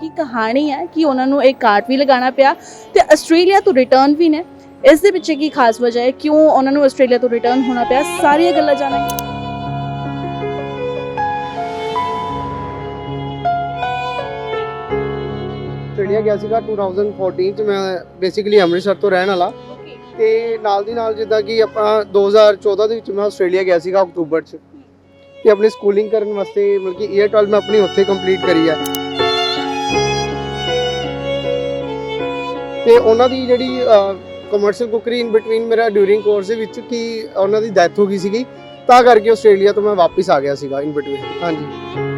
ਕੀ ਕਹਾਣੀ ਹੈ ਕਿ ਉਹਨਾਂ ਨੂੰ ਇੱਕ ਕਾਰਡ ਵੀ ਲਗਾਉਣਾ ਪਿਆ ਤੇ ਆਸਟ੍ਰੇਲੀਆ ਤੋਂ ਰਿਟਰਨ ਵੀ ਨੇ। ਇਸ ਦੇ ਪਿੱਛੇ ਕੀ ਖਾਸ ਵਜ੍ਹਾ ਹੈ? ਕਿਉਂ ਉਹਨਾਂ ਨੂੰ ਆਸਟ੍ਰੇਲੀਆ ਤੋਂ ਰਿਟਰਨ ਹੋਣਾ ਪਿਆ? ਸਾਰੀਆਂ ਗੱਲਾਂ ਜਾਣਾਂਗੇ। ਆਸਟ੍ਰੇਲੀਆ ਗਿਆ ਸੀਗਾ 2014 ਚ। ਮੈਂ ਬੇਸਿਕਲੀ ਅੰਮ੍ਰਿਤਸਰ ਤੋਂ ਰਹਿਣ ਵਾਲਾ। ਤੇ ਨਾਲ ਦੀ ਨਾਲ ਜਿੱਦਾਂ ਕਿ ਆਪਾਂ 2014 ਦੇ ਵਿੱਚ ਮੈਂ ਆਸਟ੍ਰੇਲੀਆ ਗਿਆ ਸੀਗਾ ਅਕਤੂਬਰ ਚ। ਤੇ ਆਪਣੀ ਸਕੂਲਿੰਗ ਕਰਨ ਵਾਸਤੇ ਮਤਲਬ ਕਿ ਈਅਰ 12 ਮੈਂ ਆਪਣੀ ਉੱਥੇ ਕੰਪਲੀਟ ਕਰੀ ਆ। ਤੇ ਉਹਨਾਂ ਦੀ ਜਿਹੜੀ ਕਮਰਸ਼ੀਅਲ ਕੁਕਰੀ ਇਨ ਬਿਟਵੀਨ ਮੇਰਾ ਡਿਊਰਿੰਗ ਕੋਰਸ ਦੇ ਵਿੱਚ ਕਿ ਉਹਨਾਂ ਦੀ ਡੈਥ ਹੋ ਗਈ ਸੀਗੀ, ਤਾਂ ਕਰਕੇ ਆਸਟ੍ਰੇਲੀਆ ਤੋਂ ਮੈਂ ਵਾਪਸ ਆ ਗਿਆ ਸੀਗਾ ਇਨ ਬਿਟਵੀਨ ਹਾਂਜੀ।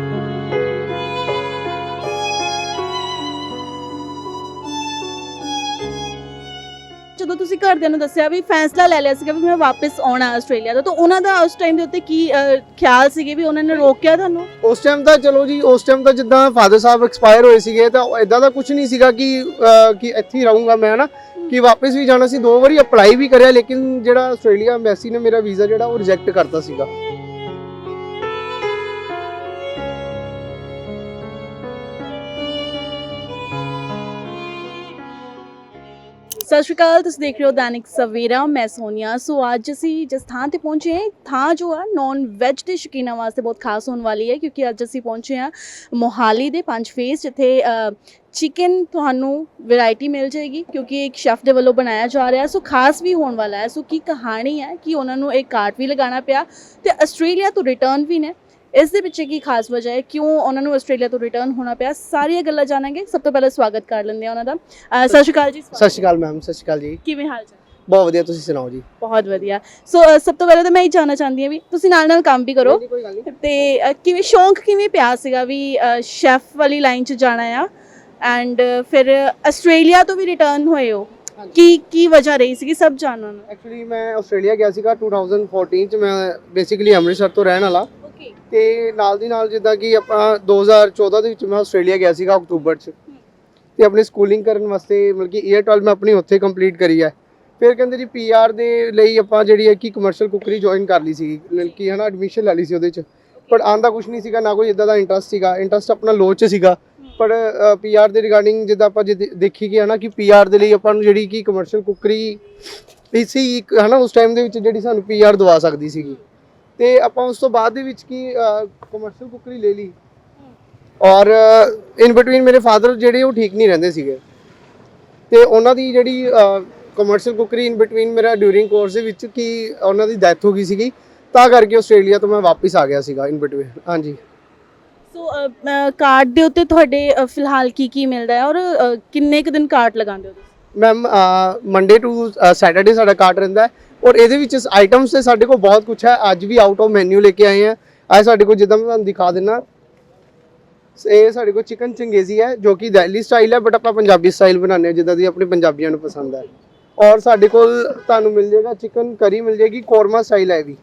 ਘਰਦਿਆਂ ਨੂੰ ਦੱਸਿਆ ਵੀ ਫੈਸਲਾ ਲੈ ਲਿਆ ਸੀਗਾ ਵੀ ਮੈਂ ਵਾਪਸ ਆਉਣਾ ਆਸਟ੍ਰੇਲੀਆ ਦਾ ਤਾਂ ਉਹਨਾਂ ਦਾ ਉਸ ਟਾਈਮ ਦੇ ਉੱਤੇ ਕੀ ਅਹ, ਖਿਆਲ ਸੀਗੇ ਵੀ ਉਹਨਾਂ ਨੇ ਰੋਕਿਆ ਤੁਹਾਨੂੰ? ਉਸ ਟਾਈਮ ਤਾਂ ਚਲੋ ਜੀ ਉਸ ਟਾਈਮ ਤਾਂ ਜਿੱਦਾਂ ਫਾਦਰ ਸਾਹਿਬ ਐਕਸਪਾਇਰ ਹੋਏ ਸੀਗੇ ਤਾਂ ਇਦਾਂ ਦਾ ਕੁਝ ਨਹੀਂ ਸੀਗਾ ਕਿ ਅਹ, ਕਿ ਇੱਥੇ ਹੀ ਰਹੂੰਗਾ ਮੈਂ ਹਨਾ? ਕਿ ਵਾਪਸ ਵੀ ਜਾਣਾ ਸੀ ਦੋ ਵਾਰੀ ਅਪਲਾਈ ਵੀ ਕਰਿਆ ਲੇਕਿਨ ਜਿਹੜਾ ਆਸਟ੍ਰੇਲੀਆ ਐਮਬੈਸੀ ਨੇ ਮੇਰਾ ਵੀਜ਼ਾ ਜਿਹੜਾ ਉਹ ਰਿਜੈਕਟ ਕਰਤਾ ਸੀਗਾ। ਸਤਿ ਸ਼੍ਰੀ ਅਕਾਲ, ਤੁਸੀਂ ਦੇਖ ਰਹੇ ਹੋ ਦੈਨਿਕ ਸਵੇਰਾ, ਮੈਂ ਸੋਨੀਆ। ਸੋ ਅੱਜ ਅਸੀਂ ਜਿਸ ਥਾਂ ਤੇ ਪਹੁੰਚੇ ਹਾਂ ਥਾਂ ਜੋ ਆ ਨੌਨ ਵੈਜ ਦੇ ਸ਼ੌਕੀਨਾਂ ਵਾਸਤੇ ਬਹੁਤ ਖਾਸ ਹੋਣ ਵਾਲੀ ਹੈ, ਕਿਉਂਕਿ ਅੱਜ ਅਸੀਂ ਪਹੁੰਚੇ ਹਾਂ ਮੋਹਾਲੀ ਦੇ ਪੰਜ ਫੇਸ, ਜਿੱਥੇ ਚਿਕਨ ਤੁਹਾਨੂੰ ਵੈਰਾਈਟੀ ਮਿਲ ਜਾਏਗੀ, ਕਿਉਂਕਿ ਇੱਕ ਸ਼ੈਫ ਦੇ ਵੱਲੋਂ ਬਣਾਇਆ ਜਾ ਰਿਹਾ। ਸੋ ਖਾਸ ਵੀ ਹੋਣ ਵਾਲਾ ਹੈ, ਸੋ ਕੀ ਕਹਾਣੀ ਹੈ, ਕਿ ਉਹਨਾਂ ਨੂੰ ਇੱਕ ਕਾਰਡ ਵੀ ਲਗਾਉਣਾ ਪਿਆ, ਤੇ ਆਸਟ੍ਰੇਲੀਆ ਤੋਂ ਰਿਟਰਨ ਵੀ ਨੇ। ਇਸ ਦੇ ਪਿੱਛੇ ਕੀ ਖਾਸ ਵਜ੍ਹਾ ਹੈ? ਕਿਉਂ ਉਹਨਾਂ ਨੂੰ ਆਸਟ੍ਰੇਲੀਆ ਤੋਂ ਰਿਟਰਨ ਹੋਣਾ ਪਿਆ? ਸਾਰੀਆਂ ਗੱਲਾਂ ਜਾਣਾਂਗੇ। ਸਭ ਤੋਂ ਪਹਿਲਾਂ ਸਵਾਗਤ ਕਰ ਲੈਂਦੇ ਆ ਉਹਨਾਂ ਦਾ। ਅਹ ਸਤਿ ਸ਼੍ਰੀ ਅਕਾਲ ਜੀ ਸਤਿ ਸ਼੍ਰੀ ਅਕਾਲ ਮੈਮ ਸਤਿ ਸ਼੍ਰੀ ਅਕਾਲ ਜੀ। ਕਿਵੇਂ ਹਾਲ ਚਾਲ? ਬਹੁਤ ਵਧੀਆ ਤੁਸੀਂ ਸੁਣਾਓ ਜੀ? ਬਹੁਤ ਵਧੀਆ। ਸੋ ਅ, ਸਭ ਤੋਂ ਪਹਿਲਾਂ ਤਾਂ ਮੈਂ ਇਹ ਜਾਣਨਾ ਚਾਹੁੰਦੀ ਹਾਂ ਵੀ ਤੁਸੀਂ ਨਾਲ ਨਾਲ ਕੰਮ ਵੀ ਕਰੋ। ਕੋਈ ਗੱਲ ਨਹੀਂ। ਤੇ ਅ, ਕਿਵੇਂ ਸ਼ੌਂਕ ਕਿਵੇਂ ਪਿਆ ਸੀਗਾ ਵੀ ਸ਼ੈਫ ਵਾਲੀ ਲਾਈਨ 'ਚ ਜਾਣਾ ਆ? ਐਂਡ ਫਿਰ ਆਸਟ੍ਰੇਲੀਆ ਤੋਂ ਵੀ ਰਿਟਰਨ ਹੋਏ ਹੋ? ਕੀ ਕੀ ਵਜ੍ਹਾ ਰਹੀ ਸੀਗੀ ਸਭ ਜਾਣਨਾ ਐਕਚੁਅਲੀ ਮੈਂ ਆਸਟ੍ਰੇਲੀਆ ਗਿਆ ਸੀਗਾ 2014 ਚ। ਮੈਂ ਬੇਸਿਕਲੀ ਅੰਮ੍ਰਿਤਸਰ ਤੋਂ ਰਹਿਣ ਵਾਲਾ। ਤੇ ਨਾਲ ਦੀ ਨਾਲ ਜਿੱਦਾਂ ਕਿ ਆਪਾਂ 2014 ਦੇ ਵਿੱਚ ਮੈਂ ਆਸਟ੍ਰੇਲੀਆ ਗਿਆ ਸੀਗਾ ਅਕਤੂਬਰ ਚ। ਤੇ ਆਪਣੀ ਸਕੂਲਿੰਗ ਕਰਨ ਵਾਸਤੇ ਮਤਲਬ ਕਿ ਈਅਰ 12 ਮੈਂ ਆਪਣੀ ਉੱਥੇ ਕੰਪਲੀਟ ਕਰੀ ਹੈ ਫਿਰ ਕਹਿੰਦੇ ਜੀ ਪੀਆਰ ਦੇ ਲਈ ਆਪਾਂ ਜਿਹੜੀ ਹੈ ਕਿ ਕਮਰਸ਼ੀਅਲ ਕੁਕਰੀ ਜੁਆਇਨ ਕਰ ਲਈ ਸੀਗੀ। ਮਤਲਬ ਕਿ ਹਨਾ ਐਡਮਿਸ਼ਨ ਲੈ ਲਈ ਸੀ ਉਹਦੇ ਚ। ਪਰ ਆਂਦਾ ਕੁਝ ਨਹੀਂ ਸੀਗਾ ਨਾ ਕੋਈ ਇਦਾਂ ਦਾ ਇੰਟਰਸਟ ਸੀਗਾ। ਇੰਟਰਸਟ ਆਪਣਾ ਲੋ ਚ ਸੀਗਾ। ਪਰ ਪੀਆਰ ਦੇ ਰਿਗਾਰਡਿੰਗ ਜਿੱਦਾਂ ਆਪਾਂ ਦੇਖੀ ਕਿ ਹਨਾ ਕਿ ਪੀਆਰ ਦੇ ਲਈ ਆਪਾਂ ਨੂੰ ਜਿਹੜੀ ਕਿ ਕਮਰਸ਼ੀਅਲ ਕੁਕਰੀ ਇਸੀ ਇੱਕ ਹਨਾ ਉਸ ਟਾਈਮ ਦੇ ਵਿੱਚ ਜਿਹੜੀ ਸਾਨੂੰ ਪੀਆਰ ਦਵਾ ਸਕਦੀ ਸੀਗੀ। ਤੇ ਆਪਾਂ ਉਸ ਤੋਂ ਬਾਅਦ ਦੇ ਵਿੱਚ ਕੀ ਕਮਰਸ਼ੀਅਲ ਕੁਕਰੀ ਲੈ ਲਈ। ਔਰ ਇਨ ਬਿਟਵੀਨ ਮੇਰੇ ਫਾਦਰ ਜਿਹੜੇ ਉਹ ਠੀਕ ਨਹੀਂ ਰਹਿੰਦੇ ਸੀਗੇ। ਤੇ ਉਹਨਾਂ ਦੀ ਜਿਹੜੀ ਕਮਰਸ਼ੀਅਲ ਕੁਕਰੀ ਇਨ ਬਿਟਵੀਨ ਮੇਰਾ ਡਿਊਰਿੰਗ ਕੋਰਸ ਦੇ ਵਿੱਚ ਕੀ ਉਹਨਾਂ ਦੀ ਡੈਥ ਹੋ ਗਈ ਸੀਗੀ ਤਾਂ ਕਰਕੇ ਆਸਟ੍ਰੇਲੀਆ ਤੋਂ ਮੈਂ ਵਾਪਸ ਆ ਗਿਆ ਸੀਗਾ ਇਨ ਬਿਟਵੀਨ ਹਾਂਜੀ। ਸੋ ਕਾਰਡ ਦੇ ਉੱਤੇ ਤੁਹਾਡੇ ਫਿਲਹਾਲ ਕੀ ਕੀ ਮਿਲਦਾ ਹੈ ਔਰ ਕਿੰਨੇ ਕੁ ਦਿਨ ਕਾਰਡ ਲਗਾਉਂਦੇ ਹੋ ਤੁਸੀਂ? ਮੈਮ ਮੰਡੇ ਟੂ ਸੈਟਰਡੇ ਸਾਡਾ ਕਾਰਡ ਰਹਿੰਦਾ ਹੈ। ਔਰ ਇਹਦੇ ਵਿੱਚ ਆਈਟਮਸ ਤੇ ਸਾਡੇ ਕੋਲ ਬਹੁਤ ਕੁਝ ਹੈ। ਅੱਜ ਵੀ ਆਊਟ ਆਫ ਮੈਨੂ ਲੈ ਕੇ ਆਏ ਆ। ਅੱਜ ਸਾਡੇ ਕੋਲ ਜਿੱਦਾਂ ਮੈਂ ਤੁਹਾਨੂੰ ਦਿਖਾ ਦਿੰਨਾ। ਇਹ ਸਾਡੇ ਕੋਲ ਚਿਕਨ ਚੰਗੇਜ਼ੀ ਹੈ ਜੋ ਕਿ ਦਿੱਲੀ ਸਟਾਈਲ ਹੈ ਬਟ ਆਪਾਂ ਪੰਜਾਬੀ ਸਟਾਈਲ ਬਣਾਉਂਦੇ ਹਾਂ ਜਿੱਦਾਂ ਦੀ ਆਪਣੇ ਪੰਜਾਬੀਆਂ ਨੂੰ ਪਸੰਦ ਹੈ। ਔਰ ਸਾਡੇ ਕੋਲ ਤੁਹਾਨੂੰ ਮਿਲ ਜਾਏਗਾ ਚਿਕਨ ਕਰੀ ਮਿਲ ਜਾਏਗੀ ਕੋਰਮਾ ਸਟਾਈਲ ਹੈ ਵੀ।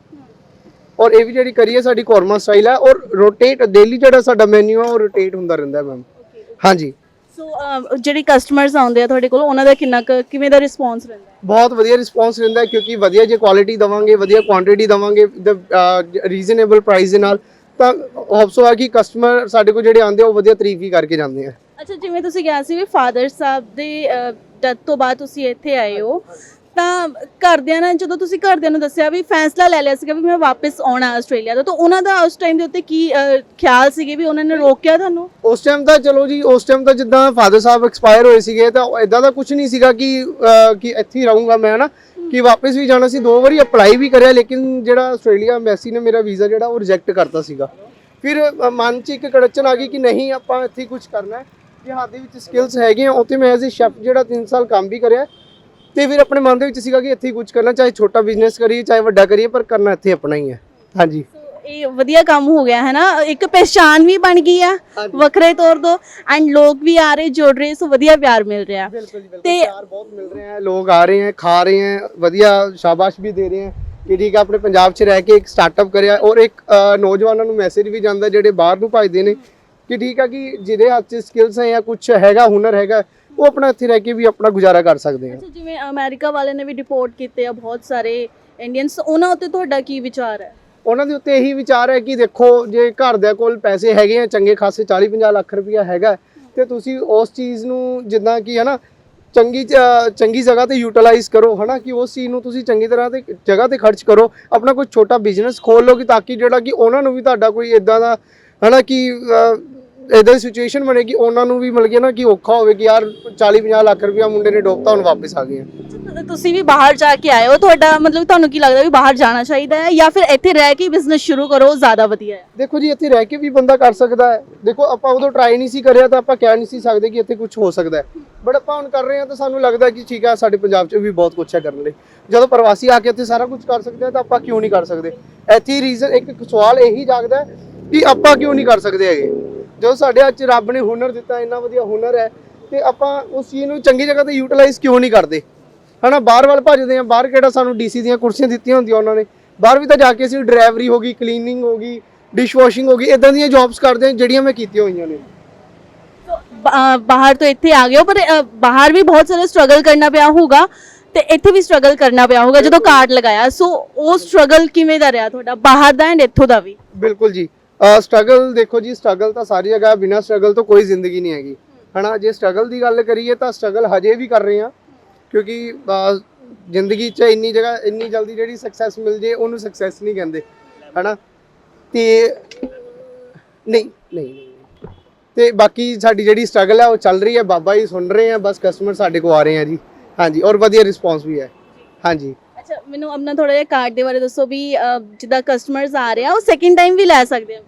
ਔਰ ਇਹ ਵੀ ਜਿਹੜੀ ਕਰੀ ਹੈ ਸਾਡੀ ਕੋਰਮਾ ਸਟਾਈਲ ਹੈ। ਔਰ ਰੋਟੇਟ ਡੇਲੀ ਜਿਹੜਾ ਸਾਡਾ ਮੈਨੂ ਹੈ ਉਹ ਰੋਟੇਟ ਹੁੰਦਾ ਰਹਿੰਦਾ ਮੈਮ ਹਾਂਜੀ। ਸੋ ਜਿਹੜੇ ਕਸਟਮਰਸ ਆਉਂਦੇ ਆ ਤੁਹਾਡੇ ਕੋਲ ਉਹਨਾਂ ਦਾ ਕਿੰਨਾ ਕਿਵੇਂ ਦਾ ਰਿਸਪੌਂਸ ਰਹਿੰਦਾ? ਬਹੁਤ ਵਧੀਆ ਰਿਸਪੌਂਸ ਰਹਿੰਦਾ ਕਿਉਂਕਿ ਵਧੀਆ ਜੇ ਕੁਆਲਿਟੀ ਦਵਾਂਗੇ, ਵਧੀਆ ਕੁਆਂਟੀਟੀ ਦਵਾਂਗੇ ਰੀਜ਼ਨੇਬਲ ਪ੍ਰਾਈਸ ਦੇ ਨਾਲ, ਤਾਂ ਹੋਪਸ ਆ ਕਿ ਕਸਟਮਰ ਸਾਡੇ ਕੋਲ ਜਿਹੜੇ ਆਉਂਦੇ ਉਹ ਵਧੀਆ ਤਾਰੀਫ ਹੀ ਕਰਕੇ ਜਾਂਦੇ ਆ। ਅੱਛਾ, ਜਿਵੇਂ ਤੁਸੀਂ ਕਿਹਾ ਸੀ ਵੀ ਫਾਦਰ ਸਾਹਿਬ ਦੇ ਡੈਥ ਤੋਂ ਬਾਅਦ ਤੁਸੀਂ ਇੱਥੇ ਆਏ ਹੋ ਤਾਂ ਘਰਦਿਆਂ ਨੇ ਜਦੋਂ ਤੁਸੀਂ ਘਰਦਿਆਂ ਨੂੰ ਦੱਸਿਆ ਵੀ ਫੈਸਲਾ ਲੈ ਲਿਆ ਸੀਗਾ ਵੀ ਮੈਂ ਵਾਪਸ ਆਉਣਾ ਆਸਟ੍ਰੇਲੀਆ ਦਾ ਤਾਂ ਉਹਨਾਂ ਦਾ ਉਸ ਟਾਈਮ ਦੇ ਉੱਤੇ ਕੀ ਖਿਆਲ ਸੀਗੇ ਵੀ ਉਹਨਾਂ ਨੇ ਰੋਕਿਆ ਤੁਹਾਨੂੰ? ਉਸ ਟਾਈਮ ਤਾਂ ਚਲੋ ਜੀ ਉਸ ਟਾਈਮ ਤਾਂ ਜਿੱਦਾਂ ਫਾਦਰ ਸਾਹਿਬ ਐਕਸਪਾਇਰ ਹੋਏ ਸੀਗੇ ਤਾਂ ਇਦਾਂ ਦਾ ਕੁਝ ਨਹੀਂ ਸੀਗਾ ਕਿ ਅਹ, ਕਿ ਇੱਥੇ ਹੀ ਰਹੂੰਗਾ ਮੈਂ ਹਨਾ? ਕਿ ਵਾਪਸ ਵੀ ਜਾਣਾ ਸੀ ਦੋ ਵਾਰੀ ਅਪਲਾਈ ਵੀ ਕਰਿਆ ਲੇਕਿਨ ਜਿਹੜਾ ਆਸਟ੍ਰੇਲੀਆ ਐਮਬੈਸੀ ਨੇ ਮੇਰਾ ਵੀਜ਼ਾ ਜਿਹੜਾ ਉਹ ਰਿਜੈਕਟ ਕਰਤਾ ਸੀਗਾ। ਫਿਰ ਅ, ਮਨ 'ਚ ਇੱਕ ਕੜਚਨ ਆ ਗਈ ਕਿ ਨਹੀਂ ਆਪਾਂ ਇੱਥੇ ਕੁਝ ਕਰਨਾ ਹੈ। ਹੱਥ ਦੇ ਵਿੱਚ ਸਕਿੱਲਸ ਹੈਗੀਆਂ ਉੱਥੇ ਮੈਂ ਐਜ਼ ਅ ਸ਼ੈਫ ਜਿਹੜਾ 3 ਸਾਲ ਕੰਮ ਵੀ ਕਰਿਆ ਤੇ ਫਿਰ ਆਪਣੇ ਮਨ ਦੇ ਵਿੱਚ ਸੀਗਾ ਕਿ ਇੱਥੇ ਹੀ ਕੁਝ ਕਰਨਾ ਚਾਹੇ ਛੋਟਾ ਬਿਜ਼ਨਸ ਕਰੀਏ ਚਾਹੇ ਵੱਡਾ ਕਰੀਏ ਪਰ ਕਰਨਾ ਇੱਥੇ ਆਪਣਾ ਹੀ ਹੈ। ਹਾਂਜੀ। ਇਹ ਵਧੀਆ ਕੰਮ ਹੋ ਗਿਆ ਹੈ ਨਾ ਇੱਕ ਪਹਿਚਾਨ ਵੀ ਬਣ ਗਈ ਆ। ਵੱਖਰੇ ਤੌਰ ਤੋਂ ਐਂਡ ਲੋਕ ਵੀ ਆ ਰਹੇ ਜੁੜ ਰਹੇ ਸੋ ਵਧੀਆ ਪਿਆਰ ਮਿਲ ਰਿਹਾ। ਬਿਲਕੁਲ ਜੀ ਬਿਲਕੁਲ। ਤੇ- ਪਿਆਰ ਬਹੁਤ ਮਿਲ ਰਹੇ ਹੈ ਲੋਕ ਆ ਰਹੇ ਹੈ ਖਾ ਰਹੇ ਹੈ ਵਧੀਆ ਸ਼ਾਬਾਸ਼ ਵੀ ਦੇ ਰਹੇ ਹੈ ਕਿ ਠੀਕ ਹੈ ਆਪਣੇ ਪੰਜਾਬ 'ਚ ਰਹਿ ਕੇ ਇੱਕ ਸਟਾਰਟਅਪ ਕਰਿਆ ਔਰ ਇੱਕ ਨੌਜਵਾਨਾਂ ਨੂੰ ਮੈਸੇਜ ਵੀ ਜਾਂਦਾ ਜਿਹੜੇ ਬਾਹਰ ਨੂੰ ਭਜਦੇ ਨੇ ਕਿ ਠੀਕ ਹੈ ਕਿ ਜਿਹਦੇ ਹੱਥ 'ਚ ਸਕਿੱਲਸ ਹੈ ਜਾਂ ਕੁਝ ਹੈਗਾ ਹੁਨਰ ਹੈਗਾ ਉਹ ਆਪਣਾ ਇੱਥੇ ਰਹਿ ਕੇ ਵੀ ਆਪਣਾ ਗੁਜ਼ਾਰਾ ਕਰ ਸਕਦੇ ਆ। ਅੱਛਾ ਜਿਵੇਂ ਅਮਰੀਕਾ ਵਾਲੇ ਨੇ ਵੀ ਰਿਪੋਰਟ ਕੀਤੇ ਆ ਬਹੁਤ ਸਾਰੇ ਇੰਡੀਅਨਸ ਉਹਨਾਂ ਉੱਤੇ ਤੁਹਾਡਾ ਕੀ ਵਿਚਾਰ ਹੈ? ਉਹਨਾਂ ਦੇ ਉੱਤੇ ਇਹੀ ਵਿਚਾਰ ਹੈ ਕਿ ਦੇਖੋ ਜੇ ਘਰ ਦੇ ਕੋਲ ਪੈਸੇ ਹੈਗੇ ਆ ਚੰਗੇ ਖਾਸੇ 40 50 ਲੱਖ ਰੁਪਇਆ ਹੈਗਾ ਤੇ ਤੁਸੀਂ ਉਸ ਚੀਜ਼ ਨੂੰ ਜਿੱਦਾਂ ਕਿ ਹਨਾ ਚੰਗੀ ਚੰਗੀ ਜਗ੍ਹਾ ਤੇ ਯੂਟਿਲਾਈਜ਼ ਕਰੋ ਹਨਾ ਕਿ ਉਸ ਚੀਜ਼ ਨੂੰ ਤੁਸੀਂ ਚੰਗੀ ਤਰ੍ਹਾਂ ਤੇ ਜਗ੍ਹਾ ਤੇ ਖਰਚ ਕਰੋ ਆਪਣਾ ਕੋਈ ਛੋਟਾ ਬਿਜ਼ਨਸ ਖੋਲ ਲਓ ਕਿ ਤਾਂ ਕਿ ਜਿਹੜਾ ਕਿ ਉਹਨਾਂ ਨੂੰ ਵੀ ਤੁਹਾਡਾ ਕੋਈ ਇਦਾਂ ਦਾ ਹਨਾ ਕਿ ਇਦਾਂ ਦੀ ਸਿਚੁਏਸ਼ਨ ਬਣੇ ਕਿ ਉਹਨਾਂ ਨੂੰ ਵੀ ਮਿਲ ਗਿਆ ਨਾ ਕਿ ਔਖਾ ਹੋਵੇ ਕਿ ਯਾਰ 40 50 ਲੱਖ ਰੁਪਇਆ ਮੁੰਡੇ ਨੇ ਡੋਬਤਾ ਹੁਣ ਵਾਪਸ ਆ ਗਏ ਆ। ਤੁਸੀਂ ਵੀ ਬਾਹਰ ਜਾ ਕੇ ਆਏ ਹੋ ਤੁਹਾਡਾ ਮਤਲਬ ਤੁਹਾਨੂੰ ਕੀ ਲੱਗਦਾ ਵੀ ਬਾਹਰ ਜਾਣਾ ਚਾਹੀਦਾ ਹੈ ਜਾਂ ਫਿਰ ਇੱਥੇ ਰਹਿ ਕੇ ਬਿਜ਼ਨਸ ਸ਼ੁਰੂ ਕਰੋ ਜ਼ਿਆਦਾ ਵਧੀਆ ਹੈ? ਦੇਖੋ ਜੀ ਇੱਥੇ ਰਹਿ ਕੇ ਵੀ ਬੰਦਾ ਕਰ ਸਕਦਾ ਹੈ। ਦੇਖੋ ਆਪਾਂ ਉਦੋਂ ਟਰਾਈ ਨਹੀਂ ਸੀ ਕਰਿਆ ਤਾਂ ਆਪਾਂ ਕਹਿ ਨਹੀਂ ਸੀ ਸਕਦੇ ਕਿ ਇੱਥੇ ਕੁਝ ਹੋ ਸਕਦਾ ਹੈ। ਬਟ ਆਪਾਂ ਹੁਣ ਕਰ ਰਹੇ ਹਾਂ ਤਾਂ ਸਾਨੂੰ ਲੱਗਦਾ ਕਿ ਠੀਕ ਹੈ ਸਾਡੇ ਪੰਜਾਬ 'ਚ ਵੀ ਬਹੁਤ ਕੁਝ ਹੈ ਕਰਨ ਲਈ। ਜਦੋਂ ਪ੍ਰਵਾਸੀ ਆ ਕੇ ਇੱਥੇ ਸਾਰਾ ਕੁਝ ਕਰ ਸਕਦੇ ਆ ਤਾਂ ਆਪਾਂ ਕਿਉਂ ਨਹੀਂ ਕਰ ਸਕਦੇ? ਇੱਥੇ ਰੀਜ਼ਨ ਇੱਕ ਸਵਾਲ ਇਹੀ ਜਾਗਦਾ ਹੈ ਕਿ ਆਪਾਂ ਕਿਉਂ ਨਹੀਂ ਕਰ ਸਕਦੇ ਹੈਗੇ? ਜਦੋਂ ਸਾਡੇ 'ਚ ਰੱਬ ਨੇ ਹੁਨਰ ਦਿੱਤਾ ਇੰਨਾ ਵਧੀਆ ਹੁਨਰ ਹੈ ਤੇ ਆਪਾਂ ਉਸ ਚੀਜ਼ ਨੂੰ ਚੰਗੀ ਜਗ੍ਹਾ ਤੇ ਯੂਟਿਲਾਈਜ਼ ਕਿਉਂ ਨਹੀਂ ਕਰਦੇ? ਹਨਾ ਬਾਹਰ ਵੱਲ ਭੱਜਦੇ ਆ ਬਾਹਰ ਕਿਹੜਾ ਸਾਨੂੰ ਡੀਸੀ ਦੀਆਂ ਕੁਰਸੀਆਂ ਦਿੱਤੀਆਂ ਹੁੰਦੀਆਂ ਉਹਨਾਂ ਨੇ ਬਾਹਰ ਵੀ ਤਾਂ ਜਾ ਕੇ ਅਸੀਂ ਡਰਾਈਵਰੀ ਹੋ ਗਈ ਕਲੀਨਿੰਗ ਹੋ ਗਈ ਡਿਸ਼ ਵਾਸ਼ਿੰਗ ਹੋ ਗਈ ਇਦਾਂ ਦੀਆਂ ਜੌਬਸ ਕਰਦੇ ਆ ਜਿਹੜੀਆਂ ਮੈਂ ਕੀਤੀਆਂ ਹੋਈਆਂ ਨੇ। ਬਾਹਰ ਤੋਂ ਇੱਥੇ ਆ ਗਏ ਹੋ ਪਰ ਬਾਹਰ ਵੀ ਬਹੁਤ ਸਾਰਾ ਸਟਰਗਲ ਕਰਨਾ ਪਿਆ ਹੋਊਗਾ ਤੇ ਇੱਥੇ ਵੀ ਸਟਰਗਲ ਕਰਨਾ ਪਿਆ ਹੋਊਗਾ ਜਦੋਂ ਕਾਰਡ ਲਗਾਇਆ। ਸੋ ਉਹ ਸਟਰਗਲ ਕਿਵੇਂ ਦਾ ਰਿਹਾ ਤੁਹਾਡਾ? ਬਾਹਰ ਦਾ ਐਂਡ ਇੱਥੋਂ ਦਾ ਵੀ? ਬਿਲਕੁਲ ਜੀ। ਸਟਰਗਲ ਦੇਖੋ ਜੀ ਸਟਰਗਲ ਤਾਂ ਸਾਰੀ ਜਗ੍ਹਾ ਬਿਨਾਂ ਸਟਰਗਲ ਤੋਂ ਕੋਈ ਜ਼ਿੰਦਗੀ ਨਹੀਂ ਹੈਗੀ। ਹਨਾ, ਜੇ ਸਟਰਗਲ ਦੀ ਗੱਲ ਕਰੀਏ ਤਾਂ ਸਟਰਗਲ ਹਜੇ ਵੀ ਕਰ ਰਹੇ ਆ ਕਿਉਂਕਿ ਜ਼ਿੰਦਗੀ 'ਚ ਇੰਨੀ ਜਗ੍ਹਾ, ਇੰਨੀ ਜਲਦੀ ਜਿਹੜੀ ਸਕਸੈਸ ਮਿਲ ਜੇ, ਉਹਨੂੰ ਸਕਸੈਸ ਨਹੀਂ ਕਹਿੰਦੇ। ਹਨਾ, ਤੇ ਨਹੀਂ ਨਹੀਂ ਨਹੀਂ। ਤੇ ਬਾਕੀ ਸਾਡੀ ਜਿਹੜੀ ਸਟਰਗਲ ਹੈ ਉਹ ਚੱਲ ਰਹੀ ਹੈ, ਬਾਬਾ ਜੀ ਸੁਣ ਰਹੇ ਆ, ਬਸ ਕਸਟਮਰ ਸਾਡੇ ਕੋ ਆ ਰਹੇ ਆ ਜੀ। ਹਾਂਜੀ, ਔਰ ਵਧੀਆ ਰਿਸਪੌਂਸ ਵੀ ਹੈ। ਹਾਂਜੀ। ਮੈਨੂੰ ਆਪਣਾ ਥੋੜਾ ਜਿਹਾ ਕਾਰਡ ਦੇ ਬਾਰੇ ਦੱਸੋ ਵੀ ਜਿੱਦਾਂ ਕਸਟਮਰਸ ਆ ਰਹੇ ਆ ਉਹ ਸੈਕਿੰਡ ਟਾਈਮ ਵੀ ਲੈ ਸਕਦੇ ਆ?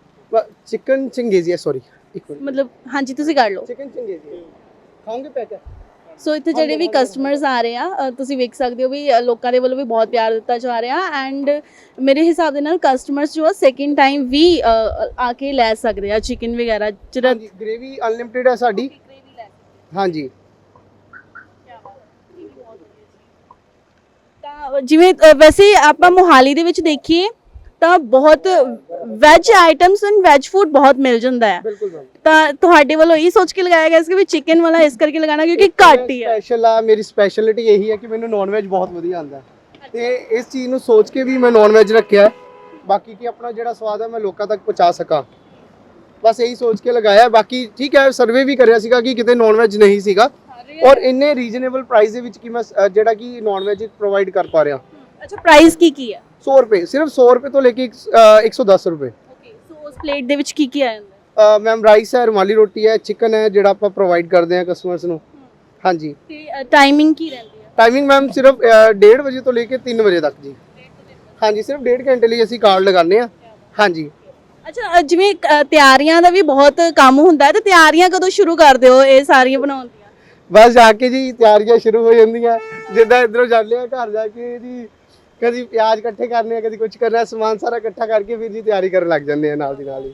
ਚਿਕਨ ਚੰਗੇਜ਼ੀ ਸੌਰੀ ਇੱਕ ਮਿੰਟ। ਮਤਲਬ ਹਾਂਜੀ ਤੁਸੀਂ ਕਰ ਲਓ। ਚਿਕਨ ਚੰਗੇਜ਼ੀ ਖਾਓਗੇ ਪੈਕ ਸੋ ਇੱਥੇ ਜਿਹੜੇ ਵੀ ਕਸਟਮਰਸ ਆ ਰਹੇ ਆ ਅ, ਤੁਸੀਂ ਵੇਖ ਸਕਦੇ ਹੋ ਵੀ ਅ, ਲੋਕਾਂ ਦੇ ਵੱਲੋਂ ਵੀ ਬਹੁਤ ਪਿਆਰ ਦਿੱਤਾ ਜਾ ਰਿਹਾ ਐਂਡ ਮੇਰੇ ਹਿਸਾਬ ਦੇ ਨਾਲ ਕਸਟਮਰਸ ਜੋ ਆ ਸੈਕਿੰਡ ਟਾਈਮ ਵੀ ਅ, ਆ ਕੇ ਲੈ ਸਕਦੇ ਆ ਚਿਕਨ ਵਗੈਰਾ ਜਿਹੜਾ ਹਾਂਜੀ ਗ੍ਰੇਵੀ ਅਨਲਿਮਿਟਿਡ ਹੈ ਸਾਡੀ। ਹਾਂਜੀ। ਤਾਂ ਜਿਵੇਂ ਅ, ਵੈਸੇ ਆਪਾਂ ਮੋਹਾਲੀ ਦੇ ਵਿੱਚ ਦੇਖੀਏ ਤਾਂ ਬਹੁਤ veg items and veg food ਬਹੁਤ ਮਿਲ ਜਾਂਦਾ ਹੈ ਬਿਲਕੁਲ ਮੈਮ ਤਾਂ ਤੁਹਾਡੇ ਵੱਲੋਂ ਇਹ ਸੋਚ ਕੇ ਲਗਾਇਆ ਗਿਆ ਸੀ ਕਿ ਵੀ ਚਿਕਨ ਵਾਲਾ ਇਸ ਕਰਕੇ ਲਗਾਣਾ ਕਿਉਂਕਿ ਘੱਟ ਹੀ ਹੈ ਸਪੈਸ਼ਲ ਆ ਮੇਰੀ ਸਪੈਸ਼ਲਿਟੀ ਇਹੀ ਹੈ ਕਿ ਮੈਨੂੰ ਨਾਨ ਵੈਜ ਬਹੁਤ ਵਧੀਆ ਆਉਂਦਾ ਹੈ। ਤੇ ਇਸ ਚੀਜ਼ ਨੂੰ ਸੋਚ ਕੇ ਵੀ ਮੈਂ ਨਾਨ ਵੈਜ ਰੱਖਿਆ ਹੈ। ਬਾਕੀ ਕਿ ਆਪਣਾ ਜਿਹੜਾ ਸਵਾਦ ਹੈ ਮੈਂ ਲੋਕਾਂ ਤੱਕ ਪਹੁੰਚਾ ਸਕਾਂ ਬਸ ਇਹੀ ਸੋਚ ਕੇ ਲਗਾਇਆ ਹੈ। ਬਾਕੀ ਠੀਕ ਹੈ ਸਰਵੇ ਵੀ ਕਰਿਆ ਸੀਗਾ ਕਿ ਕਿਤੇ ਨਾਨ ਵੈਜ ਨਹੀਂ ਸੀਗਾ ਔਰ ਇੰਨੇ ਰੀਜ਼ਨੇਬਲ ਪ੍ਰਾਈਸ ਦੇ ਵਿੱਚ ਕਿ ਮੈਂ ਅ, ਜਿਹੜਾ ਕਿ ਨਾਨ ਵੈਜ ਪ੍ਰੋਵਾਈਡ ਕਰ ਪਾ ਰਿਹਾ। ਅੱਛਾ ਪ੍ਰਾਈਸ ਕੀ ਕੀ ਹੈ? 100 ਰੁਪਏ ਸਿਰਫ 100 ਰੁਪਏ ਤੋਂ ਲੈ ਕੇ ਇੱਕ, ਅ, 110 ਰੁਪਏ। ਓਕੇ ਸੋ ਉਸ ਪਲੇਟ ਦੇ ਵਿੱਚ ਕੀ ਕੀ ਆ ਜਾਂਦਾ ਮੈਮ ਰਾਈਸ ਹੈ ਰੁਮਾਲੀ ਰੋਟੀ ਹੈ ਚਿਕਨ ਹੈ ਜਿਹੜਾ ਆਪਾਂ ਪ੍ਰੋਵਾਈਡ ਕਰਦੇ ਹਾਂ ਕਸਟਮਰਸ ਨੂੰ। ਹਾਂਜੀ। ਤੇ ਟਾਈਮਿੰਗ ਕੀ ਰਹਿੰਦੀ ਹੈ? ਟਾਈਮਿੰਗ ਮੈਮ ਸਿਰਫ 1:30 ਵਜੇ ਤੋਂ ਲੈ ਕੇ 3 ਵਜੇ ਤੱਕ ਜੀ। ਹਾਂਜੀ ਸਿਰਫ 1.5 ਘੰਟੇ ਲਈ ਅਸੀਂ ਕਾਰਡ ਲਗਾਉਂਦੇ ਆ ਹਾਂਜੀ। ਅੱਛਾ ਅ, ਜਿਵੇਂ ਅ, ਤਿਆਰੀਆਂ ਦਾ ਵੀ ਬਹੁਤ ਕੰਮ ਹੁੰਦਾ ਹੈ ਤੇ ਤਿਆਰੀਆਂ ਕਦੋਂ ਸ਼ੁਰੂ ਕਰਦੇ ਹੋ ਇਹ ਸਾਰੀਆਂ ਬਣਾਉਣ ਦੀਆਂ ਬਸ ਜਾ ਕੇ ਜੀ ਤਿਆਰੀਆਂ ਸ਼ੁਰੂ ਹੋ ਜਾਂਦੀਆਂ। ਜਿੱਦਾਂ ਇਧਰੋਂ ਜਾਂਦੇ ਆ ਘਰ ਜਾ ਕੇ ਜੀ ਕਦੀ ਪਿਆਜ਼ ਇਕੱਠੇ ਕਰਨੇ ਆ ਕਦੀ ਕੁਝ ਕਰਨਾ ਸਮਾਨ ਸਾਰਾ ਇਕੱਠਾ ਕਰਕੇ ਫਿਰ ਜੀ ਤਿਆਰੀ ਕਰਨ ਲੱਗ ਜਾਂਦੇ ਆ ਨਾਲ ਦੀ ਨਾਲ ਹੀ।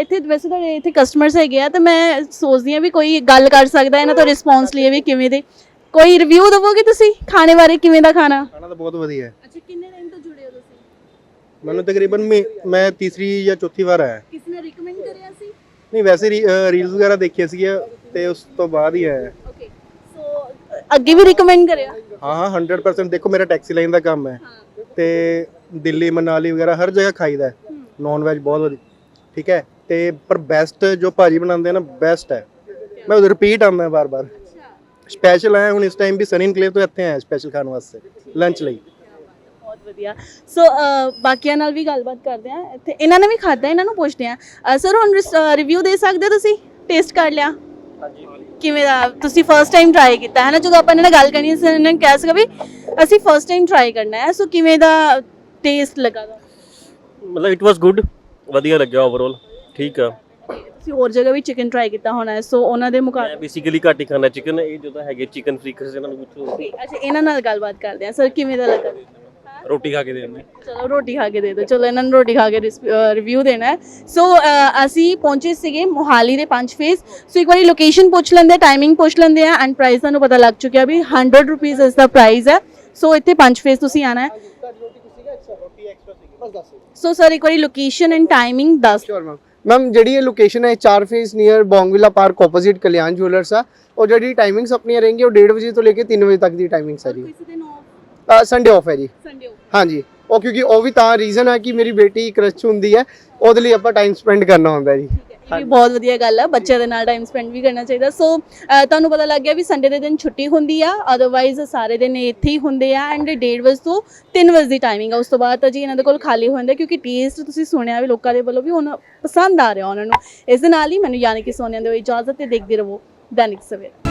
ਇੱਥੇ ਵੈਸੇ ਤਾਂ ਇੱਥੇ ਕਸਟਮਰਸ ਹੈਗੇ ਆ ਤੇ ਮੈਂ ਸੋਚਦੀ ਆ ਵੀ ਕੋਈ ਗੱਲ ਕਰ ਸਕਦਾ ਇਹਨਾਂ ਤੋਂ ਰਿਸਪੌਂਸ ਲਈਏ ਵੀ ਕਿਵੇਂ ਦੇ। ਕੋਈ ਰਿਵਿਊ ਦਵੋਗੇ ਤੁਸੀਂ ਖਾਣੇ ਬਾਰੇ ਕਿਵੇਂ ਦਾ ਖਾਣਾ? ਖਾਣਾ ਤਾਂ ਬਹੁਤ ਵਧੀਆ ਹੈ। ਅੱਛਾ ਕਿੰਨੇ ਦਿਨ ਤੋਂ ਜੁੜੇ ਹੋ ਤੁਸੀਂ? ਮੈਨੂੰ ਤਕਰੀਬਨ ਮੈਂ ਮੈਂ ਤੀਸਰੀ ਜਾਂ ਚੌਥੀ ਵਾਰ ਆਇਆ। ਕਿਸ ਨੇ ਰეკਮੈਂਡ ਕਰਿਆ ਸੀ? ਨਹੀਂ ਵੈਸੇ ਰੀਲਸ ਵਗੈਰਾ ਦੇਖੀਆਂ ਸੀਗੀਆਂ ਤੇ ਉਸ ਤੋਂ ਬਾਅਦ ਹੀ ਆਇਆ। ਅੱਗੇ ਵੀ ਰეკਮੈਂਡ ਕਰਿਆ? ਹਾਂ ਹਾਂ 100% ਦੇਖੋ ਮੇਰਾ ਟੈਕਸੀ ਲਾਈਨ ਦਾ ਕੰਮ ਹੈ। ਤੇ ਦਿੱਲੀ ਮਨਾਲੀ ਵਗੈਰਾ ਹਰ ਜਗ੍ਹਾ ਖਾਈਦਾ ਹੈ। ਨੌਨ ਵੈਜ ਬਹੁਤ ਵਧੀਆ। ਠੀਕ ਹੈ? ਤੇ ਪਰ ਬੈਸਟ ਜੋ ਭਾਜੀ ਬਣਾਉਂਦੇ ਆ ਨਾ ਬੈਸਟ ਹੈ। ਮੈਂ ਰਿਪੀਟ ਆਉਂਦਾ ਬਾਰ-ਬਾਰ ਸਪੈਸ਼ਲ ਆਇਆ ਹੁਣ ਇਸ ਟਾਈਮ ਵੀ ਸਨੀ ਇਨਕਲੇਵ ਤੋਂ ਇੱਥੇ ਆਇਆ ਸਪੈਸ਼ਲ ਖਾਣ ਵਾਸਤੇ। ਲੰਚ ਲਈ। ਬਹੁਤ ਵਧੀਆ। ਸੋ ਬਾਕੀਆਂ ਨਾਲ ਵੀ ਗੱਲਬਾਤ ਕਰਦੇ ਆ ਇੱਥੇ ਇਹਨਾਂ ਨੇ ਵੀ ਖਾਦਾ ਇਹਨਾਂ ਨੂੰ ਪੁੱਛਦੇ ਆ ਸਰ ਹੁਣ ਰਿਵਿਊ ਦੇ ਸਕਦੇ ਤੁਸੀਂ? ਟੇਸਟ ਕਰ ਲਿਆ। ਕਿਵੇਂ ਦਾ ਤੁਸੀਂ ਫਰਸਟ ਟਾਈਮ ਟਰਾਈ ਕੀਤਾ ਹੈ ਨਾ ਜਦੋਂ ਆਪਾਂ ਇਹਨਾਂ ਨਾਲ ਗੱਲ ਕਰਨੀ ਸੀ ਇਹਨਾਂ ਨੇ ਕਿਹਾ ਸੀਗਾ ਵੀ ਅਸੀਂ ਫਰਸਟ ਟਾਈਮ ਟਰਾਈ ਕਰਨਾ ਹੈ ਸੋ ਕਿਵੇਂ ਦਾ ਟੇਸਟ ਲੱਗਾ ਤੁਹਾਨੂੰ? ਮਤਲਬ ਇਟ ਵਾਸ ਗੁੱਡ ਵਧੀਆ ਲੱਗਿਆ ਓਵਰਆਲ ਠੀਕ ਆ। ਤੁਸੀਂ ਹੋਰ ਜਗ੍ਹਾ ਵੀ ਚਿਕਨ ਟਰਾਈ ਕੀਤਾ ਹੋਣਾ ਹੈ ਸੋ ਉਹਨਾਂ ਦੇ ਮੈਂ ਮੁਕਾਬਲੇ ਬੇਸਿਕਲੀ ਘੱਟ ਹੀ ਖਾਣਾ ਚਿਕਨ ਇਹ ਜਦੋਂ ਹੈਗੇ ਚਿਕਨ ਫਰੀਕਰਸ ਇਹਨਾਂ ਨੂੰ ਪੁੱਛੋ। ਅੱਛਾ ਇਹਨਾਂ ਨਾਲ ਗੱਲਬਾਤ ਕਰਦੇ ਆ ਸਰ ਕਿਵੇਂ ਦਾ ਲੱਗਾ? ਰੋਟੀ ਖਾ ਕੇ ਦੇ ਦਿੰਦੇ। ਚਲੋ ਰੋਟੀ ਖਾ ਕੇ ਦੇ ਦਿਓ। ਚਲੋ ਇਹਨਾਂ ਨੂੰ ਰੋਟੀ ਖਾ ਕੇ ਰਿਵਿਊ ਦੇਣਾ ਹੈ। ਸੋ ਅਸੀਂ ਪਹੁੰਚੇ ਸੀਗੇ ਮੋਹਾਲੀ ਦੇ ਪੰਜ ਫੇਸ ਸੋ ਇੱਕ ਵਾਰੀ ਲੋਕੇਸ਼ਨ ਪੁੱਛ ਲੈਂਦੇ ਟਾਈਮਿੰਗ ਪੁੱਛ ਲੈਂਦੇ ਆ ਐਂਡ ਪ੍ਰਾਈਸ ਤੁਹਾਨੂੰ ਪਤਾ ਲੱਗ ਚੁੱਕਿਆ ਵੀ 100 ਰੁਪੀਸ ਇਸ ਦਾ ਪ੍ਰਾਈਸ ਹੈ। ਸੋ ਇੱਥੇ ਪੰਜ ਫੇਸ ਤੁਸੀਂ ਆਣਾ ਹੈ। ਸੋ ਸਰ ਇੱਕ ਵਾਰੀ ਲੋਕੇਸ਼ਨ ਐਂਡ ਟਾਈਮਿੰਗ ਦੱਸ ਸ਼ੋਰ ਮੈਮ ਮੈਮ ਜਿਹੜੀ ਇਹ ਲੋਕੇਸ਼ਨ ਹੈ ਚਾਰ phase near bougainvillea park opposite Kalyan jewellers ਆ। ਉਹ ਜਿਹੜੀ ਟਾਈਮਿੰਗਸ ਆਪਣੀਆਂ ਰਹਿਣਗੀਆਂ ਉਹ 1:30 ਵਜੇ ਤੋਂ ਲੈ ਕੇ 3 ਵਜੇ ਤੱਕ ਦੀ ਟਾਈਮਿੰਗ ਹੈ ਜੀ। ਕਿਸੇ ਦਿਨ ਸੰਡੇ ਆਫ ਹੈ ਜੀ। ਸੰਡੇ ਹਾਂਜੀ। ਉਹ ਕਿਉਂਕਿ ਉਹ ਵੀ ਤਾਂ ਰੀਜ਼ਨ ਹੈ ਕਿ ਮੇਰੀ ਬੇਟੀ ਕ੍ਰਸ਼ ਹੁੰਦੀ ਹੈ। ਉਹਦੇ ਲਈ ਆਪਾਂ ਟਾਈਮ ਸਪੈਂਡ ਕਰਨਾ ਹੁੰਦਾ ਜੀ। ਇਹ ਵੀ ਬਹੁਤ ਵਧੀਆ ਗੱਲ ਆ। ਬੱਚਿਆਂ ਦੇ ਨਾਲ ਟਾਈਮ ਸਪੈਂਡ ਵੀ ਕਰਨਾ ਚਾਹੀਦਾ। ਸੋ ਤੁਹਾਨੂੰ ਪਤਾ ਲੱਗ ਗਿਆ ਵੀ ਸੰਡੇ ਦੇ ਦਿਨ ਛੁੱਟੀ ਹੁੰਦੀ ਆ। ਅਦਰਵਾਈਜ਼ ਸਾਰੇ ਦਿਨ ਇਹ ਇੱਥੇ ਹੀ ਹੁੰਦੇ ਆ ਐਂਡ 1:30 ਵਜੇ ਤੋਂ 3 ਵਜੇ ਦੀ ਟਾਈਮਿੰਗ ਆ। ਉਸ ਤੋਂ ਬਾਅਦ ਤਾਂ ਜੀ ਇਹਨਾਂ ਦੇ ਕੋਲ ਖਾਲੀ ਹੋ ਜਾਂਦਾ ਕਿਉਂਕਿ ਟੇਸਟ ਤੁਸੀਂ ਸੁਣਿਆ ਵੀ ਲੋਕਾਂ ਦੇ ਵੱਲੋਂ ਵੀ ਹੁਣ ਪਸੰਦ ਆ ਰਿਹਾ ਉਹਨਾਂ ਨੂੰ। ਇਸ ਦੇ ਨਾਲ ਹੀ ਮੈਨੂੰ ਯਾਨੀ ਕਿ ਸੋਨਿਆਂ ਦੇ ਇਜਾਜ਼ਤ ਤੇ ਦੇਖਦੇ ਰਹੋ। ਦੈਨਿਕ ਸਵੇਰਾ।